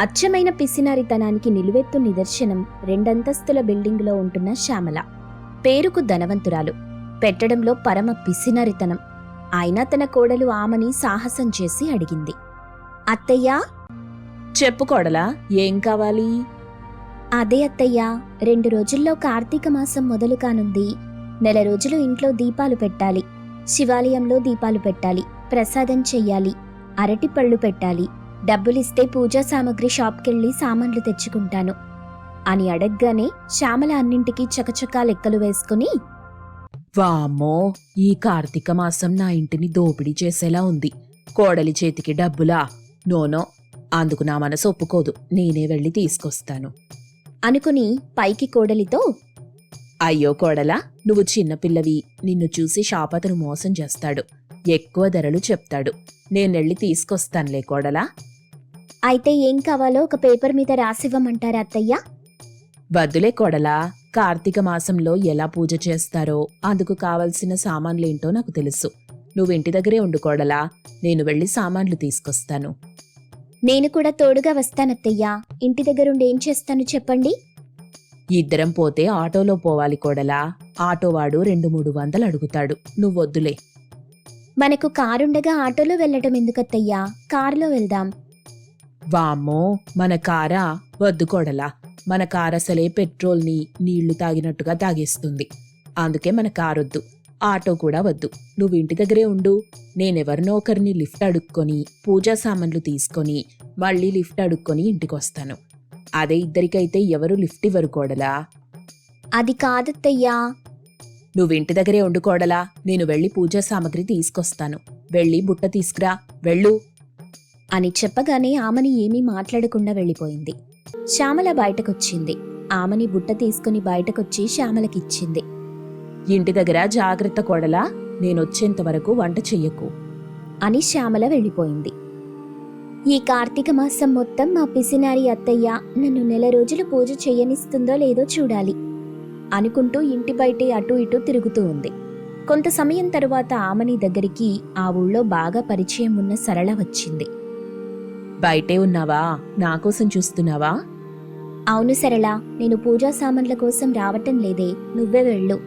అచ్చమైన పిసినారితనానికి నిలువెత్తు నిదర్శనం రెండంతస్తుల బిల్డింగులో ఉంటున్న శ్యామల. పేరుకు ధనవంతురాలు. పెట్టడంలో పరమ పిసినారితనం. అయినా తన కోడలు ఆమని సాహసం చేసి అడిగింది. అత్తయ్యా? చెప్పు కోడలా ఏం కావాలి? అదే అత్తయ్యా రెండు రోజుల్లో కార్తీక మాసం మొదలు కానుంది. నెల రోజులు ఇంట్లో దీపాలు పెట్టాలి. శివాలయంలో దీపాలు పెట్టాలి. ప్రసాదం చెయ్యాలి. అరటి పళ్ళు పెట్టాలి. డబ్బులిస్తే పూజా సామాగ్రి షాప్కెళ్ళి సామాన్లు తెచ్చుకుంటాను. అని అడగ్గానే శ్యామల అన్నింటికీ చకచకా లెక్కలు వేసుకుని వామ్మో ఈ కార్తీక మాసం నా ఇంటిని దోపిడీ చేసేలా ఉంది. కోడలి చేతికి డబ్బులా? నోనో అందుకు నా మనసు ఒప్పుకోదు. నేనే వెళ్ళి తీసుకొస్తాను. అనుకుని పైకి కోడలితో అయ్యో కోడలా నువ్వు చిన్నపిల్లవి నిన్ను చూసి షాప్ అతను మోసం చేస్తాడు. ఎక్కువ ధరలు చెప్తాడు. నేనెళ్ళి తీసుకొస్తానులే కోడలా. అయితే ఏం కావాలో ఒక పేపర్ మీద రాసివ్వమంటారా అత్తయ్యా? వద్దులే కోడలా. కార్తీక మాసంలో ఎలా పూజ చేస్తారో అందుకు కావలసిన సామాన్లేంటో నాకు తెలుసు. నువ్వు ఇంటి దగ్గరే ఉండు కోడలా. నేను వెళ్ళి సామాన్లు తీసుకొస్తాను. నేను కూడా తోడుగా వస్తానత్తయ్యా. ఇంటి దగ్గరుండి ఏం చేస్తాను చెప్పండి? ఇద్దరం పోతే ఆటోలో పోవాలి కోడలా. ఆటోవాడు రెండు మూడు వందలు అడుగుతాడు. నువ్వొద్దులే. మనకు కారుండగా ఆటోలో వెళ్ళటం ఎందుకత్తయ్యా? కారులో వెళ్దాం. వామ్మో మన కారా వద్దు కోడలా మన కార్ అసలే పెట్రోల్ని నీళ్ళు తాగినట్టుగా తాగేస్తుంది. అందుకే మన కారొద్దు. ఆటో కూడా వద్దు. నువ్వు ఇంటి దగ్గరే ఉండు. నేనెవరినో ఒకరిని లిఫ్ట్ అడుక్కొని పూజా సామాన్లు తీసుకొని మళ్ళీ లిఫ్ట్ అడుక్కొని ఇంటికొస్తాను. అదే ఇద్దరికైతే ఎవరు లిఫ్ట్ ఇవ్వరు కోడలా? అది కాదత్తయ్యా నువ్వు ఇంటి దగ్గరే ఉండు కోడలా. నేను వెళ్ళి పూజా సామాగ్రి తీసుకొస్తాను. వెళ్ళి బుట్ట తీసుకురా. వెళ్ళు. అని చెప్పగానే ఆమెని ఏమీ మాట్లాడకుండా వెళ్ళిపోయింది. శ్యామల బయటకొచ్చింది. ఆమెని బుట్ట తీసుకుని బయటకొచ్చి శ్యామలకిచ్చింది. ఇంటి దగ్గర జాగ్రత్త కోడలా నేనొచ్చేంత వరకు వంట చెయ్యకు. అని శ్యామల వెళ్ళిపోయింది. ఈ కార్తీక మాసం మొత్తం మా పిసినారి అత్తయ్య నన్ను నెల రోజులు పూజ చెయ్యనిస్తుందో లేదో చూడాలి అనుకుంటూ ఇంటి బయటే అటు ఇటు తిరుగుతూ ఉంది. కొంత సమయం తరువాత ఆమని దగ్గరికి ఆ ఊళ్ళో బాగా పరిచయం ఉన్న సరళ వచ్చింది. బయటే ఉన్నావా? నా కోసం చూస్తున్నావా? అవును సరళ నేను పూజా సామాన్ల కోసం రావటం లేదే నువ్వే వెళ్ళు.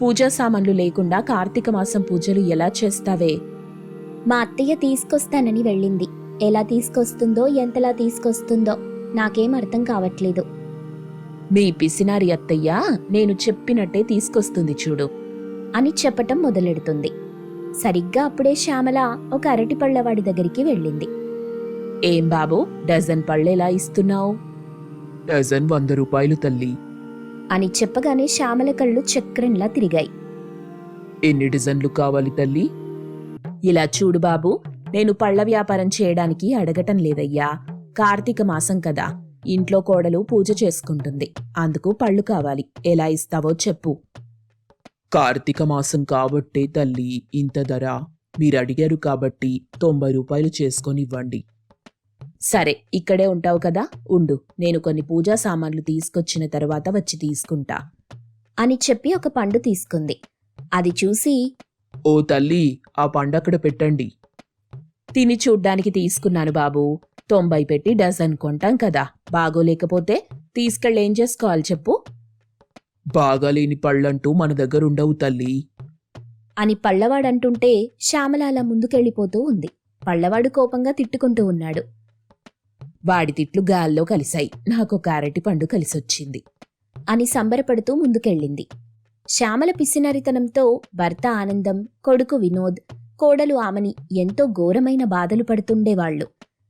పూజా సామాన్లు లేకుండా కార్తీక మాసం పూజలు ఎలా చేస్తావే? మా అత్తయ్య తీసుకొస్తానని వెళ్ళింది. ఎలా తీసుకొస్తుందో ఎంతలా తీసుకొస్తుందో నాకేం అర్థం కావట్లేదు. మీ పిసినారి అత్తయ్య నేను చెప్పినట్టే తీసుకొస్తుంది చూడు. అని చెప్పటం మొదలెడుతుంది. సరిగ్గా అప్పుడే శ్యామల ఒక అరటిపళ్ళవాడి దగ్గరికి వెళ్ళింది. ఏం బాబు డజన్ పళ్ళెలా ఇస్తున్నావు? డజన్ వంద రూపాయలు తల్లి. అని చెప్పగానే శ్యామల కళ్ళు చక్రంలా తిరిగాయి. ఎన్ని డజన్లు కావాలి తల్లి? ఇలా చూడు బాబు నేను పళ్ళ వ్యాపారం చేయడానికి అడగటం లేదయ్యా. కార్తీక మాసం కదా ఇంట్లో కోడలు పూజ చేసుకుంటుంది. అందుకు పళ్ళు కావాలి. ఎలా ఇస్తావో చెప్పు. కార్తీక మాసం కాబట్టే తల్లి ఇంత ధర. మీరు అడిగారు కాబట్టి తొంభై రూపాయలు చేసుకొని ఇవ్వండి సరే ఇక్కడే ఉంటావు కదా ఉండు. నేను కొన్ని పూజా సామాన్లు తీసుకొచ్చిన తర్వాత వచ్చి తీసుకుంటా. అని చెప్పి ఒక పండు తీసుకుంది. అది చూసి ఓ తల్లి ఆ పండక్కడ పెట్టండి. తిని చూడ్డానికి తీసుకున్నాను బాబు. తొంభై పెట్టి డజన్ కొంటాం కదా బాగోలేకపోతే తీసుకెళ్ళి ఏం చేసుకోవాలి చెప్పు? బాగాలేని పళ్ళంటూ మన దగ్గర ఉండవు తల్లి. అని పళ్ళవాడంటుంటే శ్యామల అలా ముందుకెళ్ళిపోతూ ఉంది. పళ్ళవాడు కోపంగా తిట్టుకుంటూ ఉన్నాడు. వాడి తిట్లు గాల్లో కలిశాయి. నాకొక అరటి పండు కలిసొచ్చింది అని సంబరపడుతూ ముందుకెళ్ళింది. శ్యామల పిసినరితనంతో భర్త ఆనందం కొడుకు వినోద్ కోడలు ఆమెని ఎంతో ఘోరమైన బాధలు పడుతుండేవాళ్ళు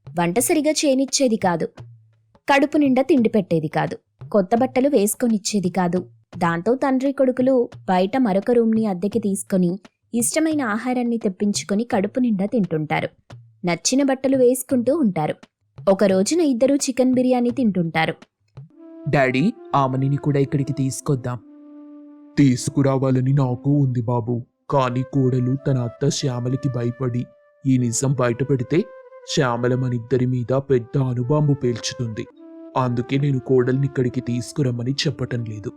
వంట సరిగా చేనిచ్చేది కాదు. కడుపు నిండా తిండి పెట్టేది కాదు. కొత్త బట్టలు వేసుకొనిచ్చేది కాదు. దాంతో తండ్రి కొడుకులు బయట మరొక రూమ్ని అద్దెకి తీసుకొని ఇష్టమైన ఆహారాన్ని తెప్పించుకొని కడుపు నిండా తింటుంటారు. నచ్చిన బట్టలు వేసుకుంటూ ఉంటారు. ఒక రోజున ఇద్దరూ చికెన్ బిర్యానీ తింటుంటారు. డాడీ ఆమెని కూడా ఇక్కడికి తీసుకొద్దాం. తీసుకురావాలని నాకు ఉంది బాబు. కానీ కోడలు తన అత్త శ్యామలకి భయపడి ఈ నిజం బయట పెడితే శ్యామల మనిద్దరి మీద పెద్ద అనుబాంబు పేల్చుతుంది. అందుకే నేను కోడల్ని ఇక్కడికి తీసుకురమ్మని చెప్పటం లేదు.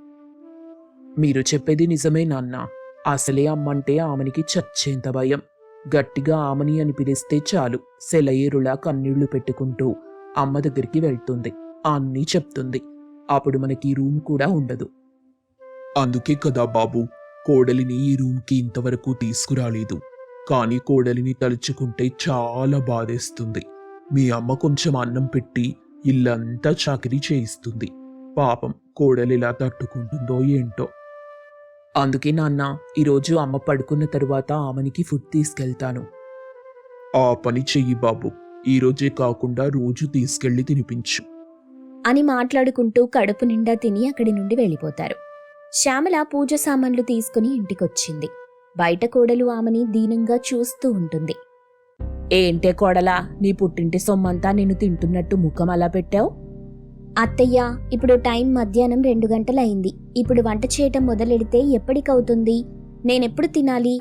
మీరు చెప్పేది నిజమే నాన్న. అసలే అమ్మంటే ఆమెనికి చచ్చేంత భయం. గట్టిగా ఆమని అని పిలిస్తే చాలు. సెలయేరులా కన్నీళ్ళు పెట్టుకుంటూ అమ్మ దగ్గరికి వెళ్తుంది. అన్నీ చెప్తుంది. అప్పుడు మనకి ఈ రూమ్ కూడా ఉండదు. అందుకే కదా బాబు కోడలిని ఈ రూమ్కి ఇంతవరకు తీసుకురాలేదు. కానీ కోడలిని తలుచుకుంటే చాలా బాధేస్తుంది. మీ అమ్మ కొంచెం అన్నం పెట్టి ఇల్లంతా చాకరీ చేయిస్తుంది. పాపం కోడలిలా ఎలా తట్టుకుంటుందో ఏంటో. అందుకే నాన్న ఈరోజు అమ్మ పడుకున్న తరువాత ఆమెనికి ఫుడ్ తీసుకెళ్తాను. ఆ పని చెయ్యి బాబు. ఈ రోజే కాకుండా రోజు తీసుకెళ్ళి తినిపించు. అని మాట్లాడుకుంటూ కడుపు నిండా తిని అక్కడి నుండి వెళ్ళిపోతారు. శ్యామల పూజ సామాన్లు తీసుకుని ఇంటికొచ్చింది. బయట కోడలు ఆమెని దీనంగా చూస్తూ ఉంటుంది. ఏంటే కోడలా నీ పుట్టింటి సొమ్మంతా నేను తింటున్నట్టు ముఖం అలా పెట్టావు? అత్తయ్య ఇప్పుడు టైం మధ్యాహ్నం రెండు గంటలయింది ఇప్పుడు వంట చేయటం మొదలెడితే ఎప్పటికవుతుంది? నేనెప్పుడు తినాలి?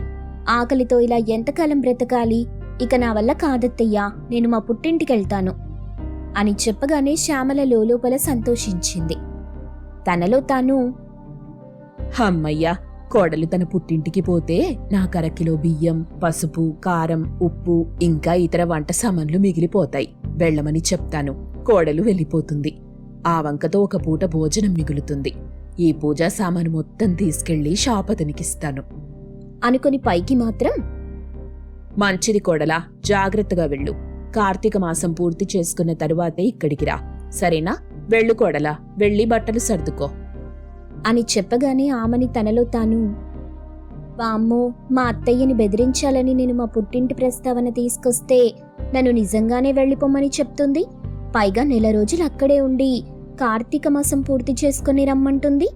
ఆకలితో ఇలా ఎంతకాలం బ్రతకాలి? ఇక నా వల్ల కాదత్తయ్యా నేను మా పుట్టింటికెళ్తాను అని చెప్పగానే శ్యామల లోపల సంతోషించింది. తనలో తాను అమ్మయ్యా కోడలు తన పుట్టింటికి పోతే నా కరకిలో బియ్యం పసుపు కారం ఉప్పు ఇంకా ఇతర వంట సామాన్లు మిగిలిపోతాయి. వెళ్ళమని చెప్తాను. కోడలు వెళ్ళిపోతుంది. ఆ వంకతో ఒక పూట భోజనం మిగులుతుంది. ఈ పూజా సామాను మొత్తం తీసుకెళ్ళి షాప్ అతనికిస్తాను అనుకుని పైకి మాత్రం మంచిది కోడలా జాగ్రత్తగా వెళ్ళు. కార్తీక మాసం పూర్తి చేసుకున్న తరువాతే ఇక్కడికి రా. సరేనా? వెళ్ళు కోడలా వెళ్ళి బట్టలు సర్దుకో. అని చెప్పగానే ఆమెని తనలో తాను వామ్మో మా అత్తయ్యని బెదిరించాలని నేను మా పుట్టింటి ప్రస్తావన తీసుకొస్తే నన్ను నిజంగానే వెళ్ళిపోమని చెప్తుంది? పైగా నెల రోజులు అక్కడే ఉండి కార్తీక మాసం పూర్తి చేసుకుని రమ్మంటుంది.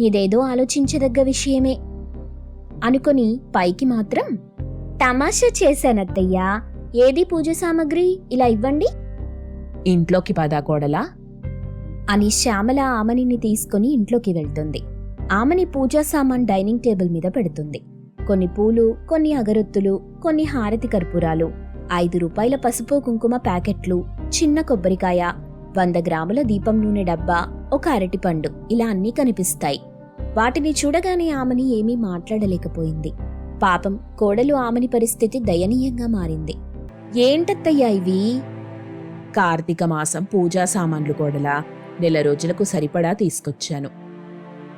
ఇదేదో ఆలోచించదగ్గ విషయమే. అనుకొని పైకి మాత్రం తమాషా చేశానత్తయ్యా. ఏది పూజ సామాగ్రి? ఇలా ఇవ్వండి. ఇంట్లోకి పదా కోడలా. అని శ్యామల ఆమనిని తీసుకుని ఇంట్లోకి వెళ్తుంది. ఆమని పూజా సామాన్ డైనింగ్ టేబుల్ మీద పెడుతుంది. కొన్ని పూలు కొన్ని అగరొత్తులు కొన్ని హారతి కర్పూరాలు ఐదు రూపాయల పసుపు కుంకుమ ప్యాకెట్లు చిన్న కొబ్బరికాయ వంద గ్రాముల దీపం నూనె డబ్బా ఒక అరటిపండు ఇలా అన్నీ కనిపిస్తాయి. వాటిని చూడగానే ఆమెని ఏమీ మాట్లాడలేకపోయింది. పాపం కోడలు ఆమెని పరిస్థితి దయనీయంగా మారింది. ఏంటత్తయ్యా ఇవి? కార్తీక మాసం పూజా సామాన్లు కోడలా నెల రోజులకు సరిపడా తీసుకొచ్చాను.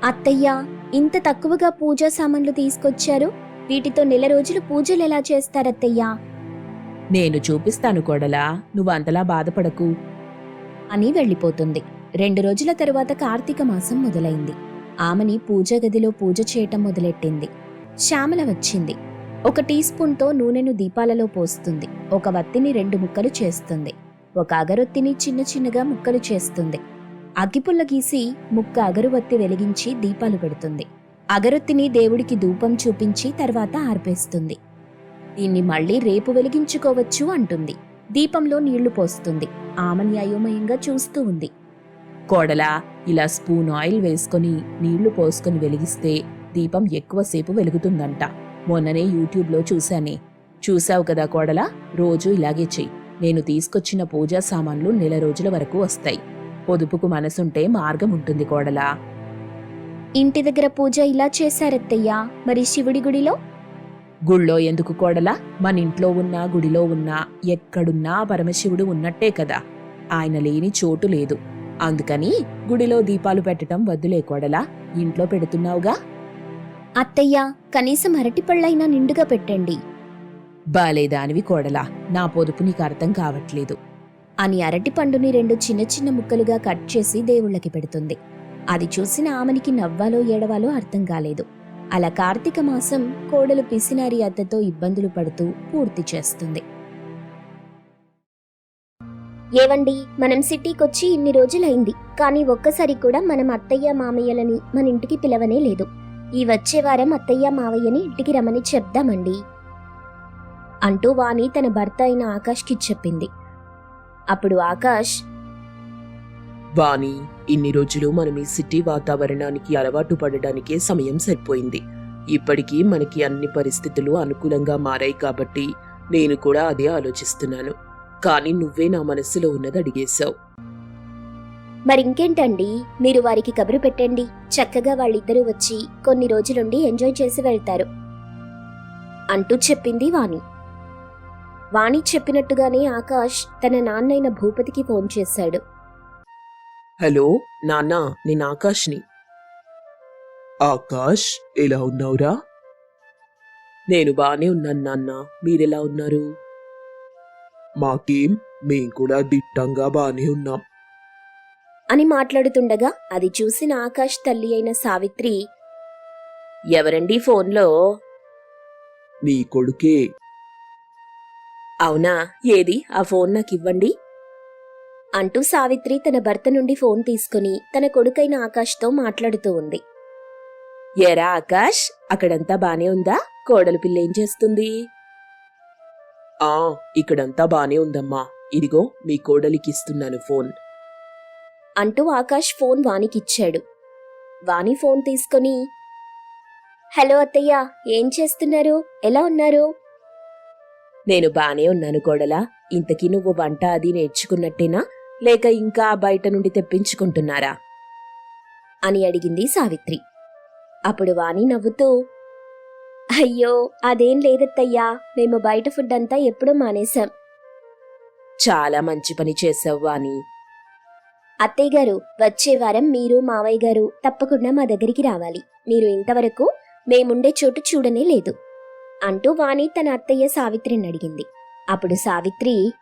అత్తయ్యా ఇంత తక్కువగా పూజా సామాన్లు తీసుకొచ్చారు? వీటితో నెల రోజులు పూజలు ఎలా చేస్తారత్తయ్యా? నేను చూపిస్తాను కోడలా నువ్వు అంతలా బాధపడకు. అని వెళ్ళిపోతుంది. రెండు రోజుల తరువాత కార్తీక మాసం మొదలైంది. ఆమెని పూజ గదిలో పూజ చేయటం మొదలెట్టింది. శ్యామల వచ్చింది. ఒక టీ స్పూన్తో నూనెను దీపాలలో పోస్తుంది. ఒక వత్తిని రెండు ముక్కలు చేస్తుంది. ఒక అగరొత్తిని చిన్న చిన్నగా ముక్కలు చేస్తుంది. అగ్గిపుల్ల గీసి ముక్క అగరువత్తి వెలిగించి దీపాలు పెడుతుంది. అగరొత్తిని దేవుడికి ధూపం చూపించి తర్వాత ఆర్పేస్తుంది. దీన్ని మళ్ళీ రేపు వెలిగించుకోవచ్చు అంటుంది. దీపంలో నీళ్ళు పోస్తుంది. ఆమెని అయోమయంగా చూస్తూ ఉంది. కోడలా ఇలా స్పూన్ ఆయిల్ వేసుకొని నీళ్ళు పోసుకొని వెలిగిస్తే దీపం ఎక్కువసేపు వెలుగుతుందంట. మొన్ననే యూట్యూబ్లో చూశానే. చూశావు కదా కోడలా రోజు ఇలాగే చెయ్యి నేను తీసుకొచ్చిన పూజా సామాన్లు నెల రోజుల వరకు వస్తాయి. పొదుపుకు మనసుంటే మార్గం ఉంటుంది కోడలా. ఇంటి దగ్గర పూజ ఇలా చేశారత్తయ్యా. మరి శివుడి గుడిలో? గుళ్ళో ఎందుకు కోడలా? మన ఇంట్లో ఉన్నా గుడిలో ఉన్నా ఎక్కడున్నా పరమశివుడు ఉన్నట్టే కదా. ఆయన లేని చోటు లేదు. అందుకని గుడిలో దీపాలు పెట్టటం వద్దులే కోడలా. ఇంట్లో పెడుతున్నావుగా? అత్తయ్యా కనీసం అరటిపళ్ళైనా నిండుగా పెట్టండి. బాలేదానివి కోడలా. నా పొదుపు నీకు అర్థం కావట్లేదు. అని అరటిపండుని రెండు చిన్న చిన్న ముక్కలుగా కట్ చేసి దేవుళ్ళకి పెడుతుంది. అది చూసిన ఆమెనికి నవ్వాలో ఏడవాలో అర్థం కాలేదు. అలా కార్తీక మాసం కోడలు పిసినారి అత్తతో ఇబ్బందులు పడుతూ పూర్తి చేస్తుంది. ఏవండి మనం సిటీకొచ్చి ఇన్ని రోజులైంది కానీ ఒక్కసారి కూడా మనం అత్తయ్య మామయ్యలని మన ఇంటికి పిలవనే లేదు. ఈ వచ్చే వారం అత్తయ్య మావయ్యని ఇంటికి రమ్మని చెప్దామండి. అంటూ వాణి తన భర్త అయిన ఆకాష్కి చెప్పింది. అప్పుడు ఆకాష్ వాణి ఇన్ని రోజులు మనం ఈ సిటీ వాతావరణానికి అలవాటు పడడానికే సమయం సరిపోయింది. ఇప్పటికీ మనకి అన్ని పరిస్థితులు అనుకూలంగా మారాయి కాబట్టి నేను కూడా అదే ఆలోచిస్తున్నాను. కానీ నువ్వే నా మనసులో ఉన్నది అడిగేశావు. మరింకేంటండి? మీరు వారికి కబురు పెట్టండి. చక్కగా వాళ్ళిద్దరూ వచ్చి కొన్ని రోజులుండి ఎంజాయ్ చేసి వెళ్తారు. అంటూ చెప్పింది వాణి. వాణి చెప్పినట్టుగానే ఆకాష్ తన నాన్నైన భూపతికి ఫోన్ చేశాడు. హలో నాన్న నేను ఆకాష్ని. ఆకాష్ ఎలా ఉన్నావురా? నేను బానే ఉన్నాను నాన్న. మీరెలా ఉన్నారు? మాకేం మేం కూడా దిట్టంగా బానే ఉన్నాం. అని మాట్లాడుతుండగా అది చూసిన ఆకాష్ తల్లి అయిన సావిత్రి ఎవరండి ఫోన్లో? నీ కొడుకే. అవునా? ఏది? ఆ ఫోన్ నాకు ఇవ్వండి అంటూ సావిత్రి తన భర్త నుండి ఫోన్ తీసుకుని తన కొడుకైన ఆకాష్తో మాట్లాడుతూ ఉంది. ఏరా ఆకాష్ అక్కడంతా బానే ఉందా? కోడలు పిల్ల ఏం చేస్తుంది? ఆ ఇక్కడంతా బానే ఉందమ్మా. ఇదిగో మీ కోడలికి ఇస్తున్నాను ఫోన్. అంటూ ఆకాష్ ఫోన్ వానికిచ్చాడు వాణి ఫోన్ తీసుకొని హలో అత్తయ్య ఏం చేస్తున్నారు? ఎలా ఉన్నారు? నేను బానే ఉన్నాను కోడలా. ఇంతకీ నువ్వు వంట అది నేర్చుకున్నట్టేనా? లేక ఇంకా బయట నుండి తెప్పించుకుంటున్నారా? అని అడిగింది సావిత్రి. అప్పుడు వాణి నవ్వుతూ అయ్యో అదేం లేదత్తయ్యా మేము బయట ఫుడ్ అంతా ఎప్పుడూ మానేశాం. చాలా మంచి పని చేసావు వాణి. అత్తయ్య గారు వచ్చే వారం మీరు మావయ్య గారు తప్పకుండా మా దగ్గరికి రావాలి. మీరు ఇంతవరకు మేముండే చోటు చూడనే లేదు. అంటూ వాణి తన అత్తయ్య సావిత్రిని అడిగింది. అప్పుడు సావిత్రి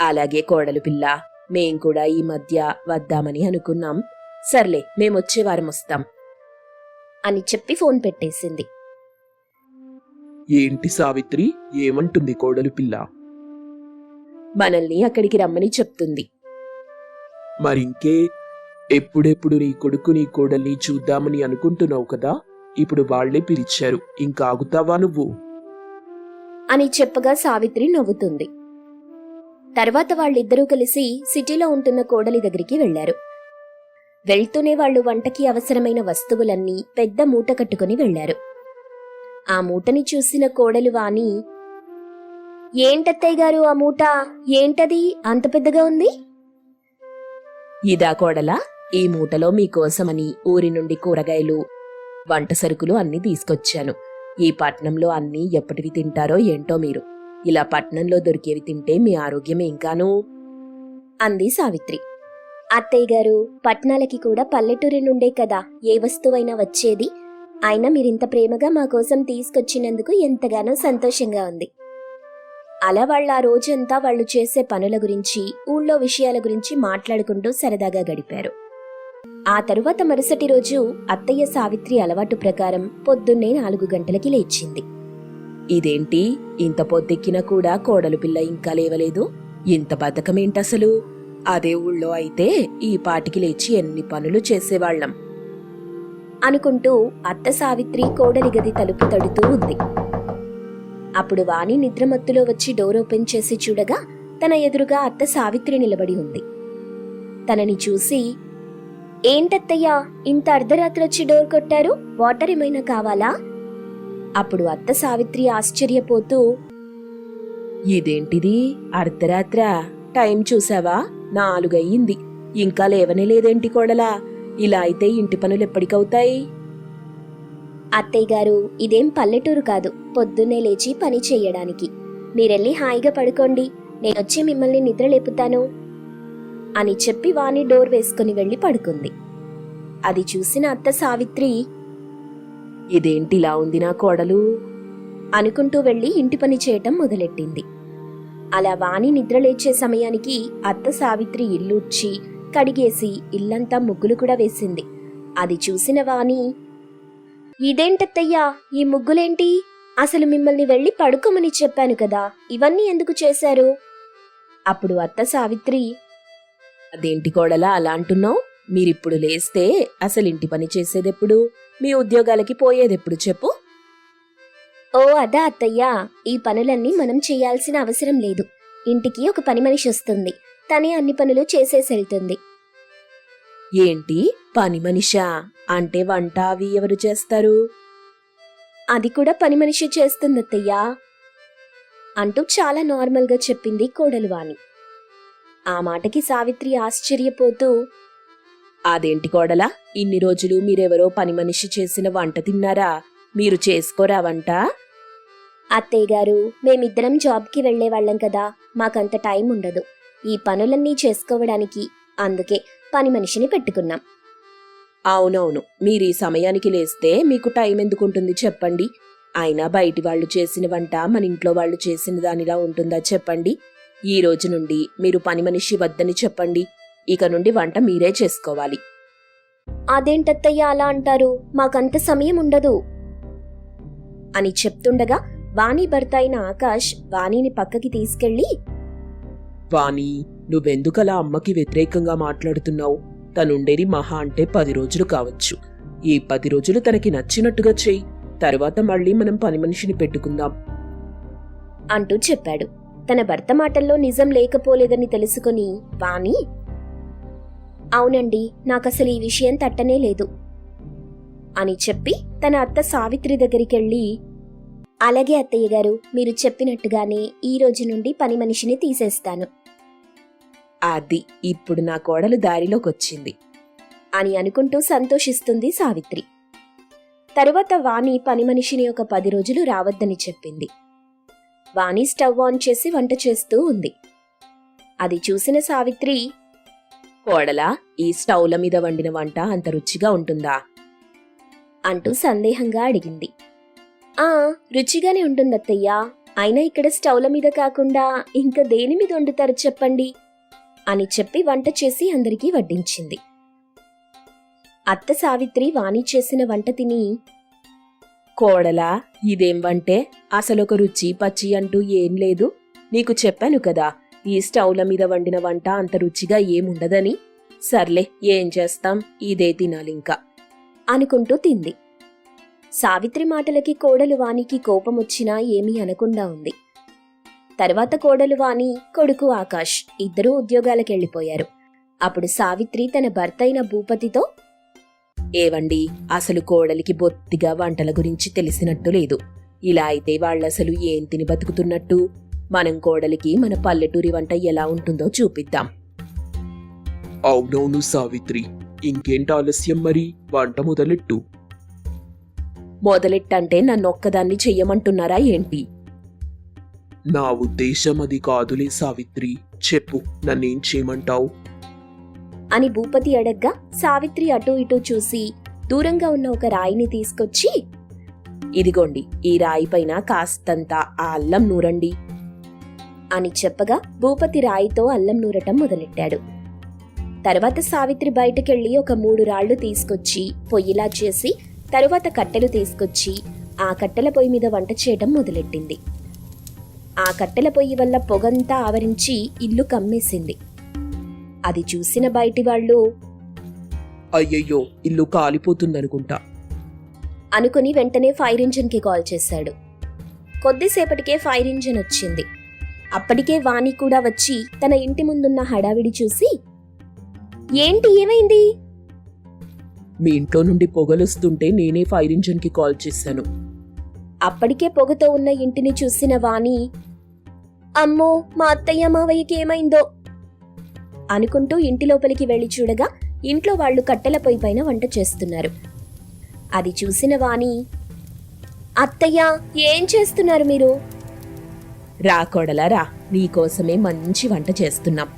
అలాగే కోడలు పిల్ల మేం కూడా ఈ మధ్య వద్దామని అనుకున్నాం. సర్లే మేమొచ్చే వారం వస్తాం అని చెప్పి ఫోన్ పెట్టేసింది. ఏంటి సావిత్రి? ఏమంటుంది కోడలు పిల్ల? మనల్ని అక్కడికి రమ్మని చెప్తుంది. మరింకే ఎప్పుడెప్పుడు నీ కొడుకు నీ కోడల్ని చూద్దామని అనుకుంటున్నావు కదా? ఇప్పుడు వాళ్ళే పిలిచారు. ఇంకా ఆగుతావా నువ్వు? అని చెప్పగా సావిత్రి నవ్వుతుంది. తర్వాత వాళ్ళిద్దరూ కలిసి సిటీలో ఉంటున్న కోడలి దగ్గరికి వెళ్ళారు వెళ్తూనే వాళ్ళు వంటకి అవసరమైన వస్తువులన్నీ పెద్ద మూట కట్టుకుని వెళ్ళారు ఆ మూటని చూసిన కోడలు వాణి ఏంటత్తయ్య గారు ఆ మూట? ఏంటది? అంత పెద్దగా ఉంది? ఇదా కోడలా ఈ మూటలో మీకోసమని ఊరి నుండి కూరగాయలు వంట సరుకులు అన్నీ తీసుకొచ్చాను. ఈ పట్నంలో అన్నీ ఎప్పటివి తింటారో ఏంటో మీరు. ఇలా పట్నంలో దొరికేవి తింటే మీ ఆరోగ్యం ఇంకాను? అంది సావిత్రి. అత్తయ్య గారు పట్నాలకి కూడా పల్లెటూరి నుండే కదా ఏ వస్తువైనా వచ్చేది? అయినా మీరింత ప్రేమగా మా కోసం తీసుకొచ్చినందుకు ఎంతగానో సంతోషంగా ఉంది. అలా వాళ్ళ ఆ రోజంతా వాళ్ళు చేసే పనుల గురించి ఊళ్ళో విషయాల గురించి మాట్లాడుకుంటూ సరదాగా గడిపారు. ఆ తరువాత మరుసటి రోజు అత్తయ్య సావిత్రి అలవాటు ప్రకారం పొద్దున్నే నాలుగు గంటలకి లేచింది. ఇదేంటి? ఇంత పొద్దెక్కినా కూడా కోడలు పిల్ల ఇంకా లేవలేదు. ఇంత బద్ధకమేంటసలు అదే ఊళ్ళో అయితే ఈ పాటికి లేచి ఎన్ని పనులు చేసేవాళ్ళం. అనుకుంటూ అత్త సావిత్రి కోడలి గది తలుపు తడుతూ ఉంది. అప్పుడు వాణి నిద్రమత్తులో వచ్చి డోర్ ఓపెన్ చేసి చూడగా తన ఎదురుగా అత్త సావిత్రి నిలబడి ఉంది. తనని చూసి ఏంటత్తయ్యా ఇంత అర్ధరాత్రి వచ్చి డోర్ కొట్టారు? వాటర్ ఏమైనా కావాలా? అప్పుడు అత్త సావిత్రి ఆశ్చర్యపోతూ ఇదేంటిది? అర్ధరాత్ర. టైం చూసావా? నాలుగయ్యింది. ఇంకా లేవనే లేదేంటి కోడలా? ఇలా అయితే ఇంటి పనులు ఎప్పటికవుతాయి అత్తయ్య గారు ఇదేం పల్లెటూరు కాదు. పొద్దున్నే లేచి పని చెయ్యడానికి. మీరెళ్ళి హాయిగా పడుకోండి. నేనొచ్చి మిమ్మల్ని నిద్రలేపుతాను అని చెప్పి వాణి డోర్ వేసుకుని వెళ్ళి పడుకుంది. అది చూసిన అత్త సావిత్రి ఇదేంటిలా ఉంది నా కోడలు అనుకుంటూ వెళ్ళి ఇంటి పని చేయటం మొదలెట్టింది. అలా వాణి నిద్రలేచే సమయానికి అత్త సావిత్రి ఇల్లుడ్చి కడిగేసి ఇల్లంతా ముగ్గులు కూడా వేసింది. అది చూసిన వాణి ఇదేంటత్తయ్యా ఈ ముగ్గులేంటి? అసలు మిమ్మల్ని వెళ్ళి పడుకోమని చెప్పాను కదా ఇవన్నీ ఎందుకు చేశారు? అప్పుడు అత్త సావిత్రి అదేంటి కోడలా అలా అంటున్నావు? మీరిప్పుడు లేస్తే అసలు ఇంటి పని చేసేదెప్పుడు? మీ ఉద్యోగాలకి పోయేదెప్పుడు చెప్పు? ఓ అదా అత్తయ్యా. ఈ పనులన్నీ మనం చేయాల్సిన అవసరం లేదు. ఇంటికి ఒక పని మనిషి వస్తుంది. తనే అన్ని పనులు చేసేసి వెళ్తుంది ఏంటి? పని మనిషా? అంటే వంట అవి ఎవరు చేస్తారు? అది కూడా పని మనిషి చేస్తుంది అత్తయ్యా అంటూ చాలా నార్మల్గా చెప్పింది కోడలు వాణి ఆ మాటకి సావిత్రి ఆశ్చర్యపోతూ అదేంటి కోడలా? ఇన్ని రోజులు మీరెవరో పని మనిషి చేసిన వంట తిన్నారా? మీరు చేసుకోరా వంట అత్తయ్య గారు మేమిద్దరం జాబ్కి వెళ్ళేవాళ్ళం కదా మాకంత టైం ఉండదు. ఈ పనులన్నీ చేసుకోవడానికి అందుకే పని మనిషిని పెట్టుకున్నాం. అవునవును మీరు ఈ సమయానికి లేస్తే మీకు టైం ఎందుకుంటుంది చెప్పండి. అయినా బయటి వాళ్ళు చేసిన వంట మన ఇంట్లో వాళ్ళు చేసిన దానిలా ఉంటుందా చెప్పండి. ఈ రోజు నుండి మీరు పని మనిషి వద్దని చెప్పండి. ఇక నుండి వంట మీరే చేసుకోవాలి. అదేంటత్తయ్య అలా అంటారు? మాకంత సమయం ఉండదు. అని చెప్తుండగా వాణి భర్త అయిన ఆకాష్ వాణిని పక్కకి తీసుకెళ్ళి వాణి నువ్వెందుకలా అమ్మకి వ్యతిరేకంగా మాట్లాడుతున్నావు? తనుండేది మహా అంటే పది రోజులు కావచ్చు. ఈ పది రోజులు తనకి నచ్చినట్టుగా చెయ్యి తర్వాత మళ్ళీ మనం పని మనిషిని పెట్టుకుందాం. అంటూ చెప్పాడు. తన భర్త మాటల్లో నిజం లేకపోలేదని తెలుసుకొని వాణి అవునండి నాకసలు ఈ విషయం తట్టనే లేదు. అని చెప్పి తన అత్త సావిత్రి దగ్గరికెళ్ళి అలాగే అత్తయ్య గారు మీరు చెప్పినట్టుగానే ఈ రోజు నుండి పని మనిషిని తీసేస్తాను. అది ఇప్పుడు నా కోడలు దారిలోకొచ్చింది. అని అనుకుంటూ సంతోషిస్తుంది సావిత్రి. తరువాత వాణి పని మనిషిని ఒక పది రోజులు రావద్దని చెప్పింది. వాణి స్టవ్ ఆన్ చేసి వంట చేస్తూ ఉంది. అది చూసిన సావిత్రి కోడలా ఈ స్టవ్ల మీద వండిన వంట అంత రుచిగా ఉంటుందా? అంటూ సందేహంగా అడిగింది. ఆ రుచిగానే ఉంటుందత్తయ్యా. అయినా ఇక్కడ స్టవ్ల మీద కాకుండా ఇంకా దేని మీద వండుతారు చెప్పండి? అని చెప్పి వంట చేసి అందరికీ వడ్డించింది. అత్త సావిత్రి వాణి చేసిన వంట తిని కోడలా ఇదేం వంటే? అసలొక రుచి పచ్చి అంటూ ఏం లేదు. నీకు చెప్పాను కదా ఈ స్టవ్ల మీద వండిన వంట అంత రుచిగా ఏముండదని. సర్లే ఏం చేస్తాం? ఇదే తినాలింకా అనుకుంటూ తింది. సావిత్రి మాటలకి కోడలు వానికి కోపమొచ్చినా ఏమీ అనకుండా ఉంది. తర్వాత కోడలు వాణి కొడుకు ఆకాష్ ఇద్దరూ ఉద్యోగాలకెళ్ళిపోయారు. అప్పుడు సావిత్రి తన భర్త అయిన భూపతితో ఏవండి అసలు కోడలికి బొత్తిగా వంటల గురించి తెలిసినట్టు లేదు. ఇలా అయితే వాళ్ళసలు ఏం తిని బతుకుతున్నట్టు? మనం కోడలికి మన పల్లెటూరి వంట ఎలా ఉంటుందో చూపిద్దాం. అవునవును సావిత్రి. ఇంకేంటి ఆలస్యం మరి? వంట మొదలెట్టు. మొదలెట్టంటే నన్నొక్కదాన్ని చెయ్యమంటున్నారా ఏంటి? నా ఉద్దేశం అది కాదులే సావిత్రి. చెప్పు నన్నేం చేయమంటావు? అని భూపతి అడగ్గా సావిత్రి అటూ ఇటూ చూసి దూరంగా ఉన్న ఒక రాయిని తీసుకొచ్చి ఇదిగోండి ఈ రాయి పైన కాస్తంత ఆ అల్లం నూరండి. అని చెప్పగా భూపతి రాయితో అల్లం నూరటం మొదలెట్టాడు. తర్వాత సావిత్రి బయటకెళ్ళి ఒక మూడు రాళ్ళు తీసుకొచ్చి పొయ్యిలా చేసి తరువాత కట్టెలు తీసుకొచ్చి ఆ కట్టెల పొయ్యి మీద వంట చేయడం మొదలెట్టింది. ఆ కట్టెల పొయ్యి వల్ల పొగంతా ఆవరించి ఇల్లు కమ్మేసింది. అది చూసిన బయటి వాళ్ళు అయ్యయ్యో ఇల్లు కాలిపోతుందనుకుంటా. అనుకుని వెంటనే ఫైర్ ఇంజిన్కి కాల్ చేశాడు. కొద్దిసేపటికే ఫైర్ ఇంజిన్ వచ్చింది. అప్పటికే వాణి కూడా వచ్చి తన ఇంటి ముందున్న హడావిడి చూసి ఏంటి ఏమైంది? మీ ఇంట్లో నుండి పొగలొస్తుంటే నేనే ఫైర్ ఇంజిన్కి కాల్ చేశాను. అప్పటికే పొగతో ఉన్న ఇంటిని చూసిన వాణి అమ్మో మా అత్తయ్య మావయ్యకి ఏమైందో? అనుకుంటూ ఇంటి లోపలికి వెళ్ళి చూడగా ఇంట్లో వాళ్ళు కట్టెల పొయ్యి పైన వంట చేస్తున్నారు. అది చూసిన వాణి అత్తయ్య ఏం చేస్తున్నారు మీరు? రా కొడలరా నీకోసమే మంచి వంట చేస్తున్నాం.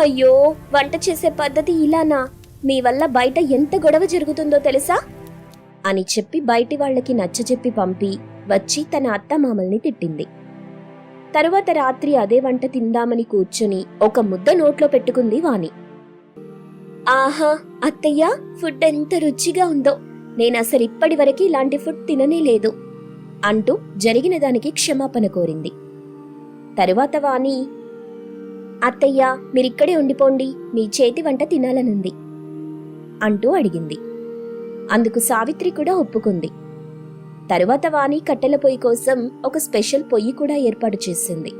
అయ్యో వంట చేసే పద్ధతి ఇలానా? మీ వల్ల బయట ఎంత గొడవ జరుగుతుందో తెలుసా? అని చెప్పి బయటి వాళ్ళకి నచ్చజెప్పి పంపి వచ్చి తన అత్త మామల్ని తిట్టింది. తరువాత రాత్రి అదే వంట తిందామని కూర్చొని ఒక ముద్ద నోట్లో పెట్టుకుంది వాణి. ఆహా అత్తయ్య ఫుడ్ ఎంత రుచిగా ఉందో. నేను అసలు ఇప్పటి వరకు ఇలాంటి ఫుడ్ తిననే లేదు. అంటూ జరిగిన దానికి క్షమాపణ కోరింది. తరువాత వాణి అత్తయ్య మీరిక్కడే ఉండిపోండి మీ చేతి వంట తినాలనుంది అంటూ అడిగింది. అందుకు సావిత్రి కూడా ఒప్పుకుంది. తరువాత వాణి కట్టెల పొయ్యి కోసం ఒక స్పెషల్ పొయ్యి కూడా ఏర్పాటు చేసింది.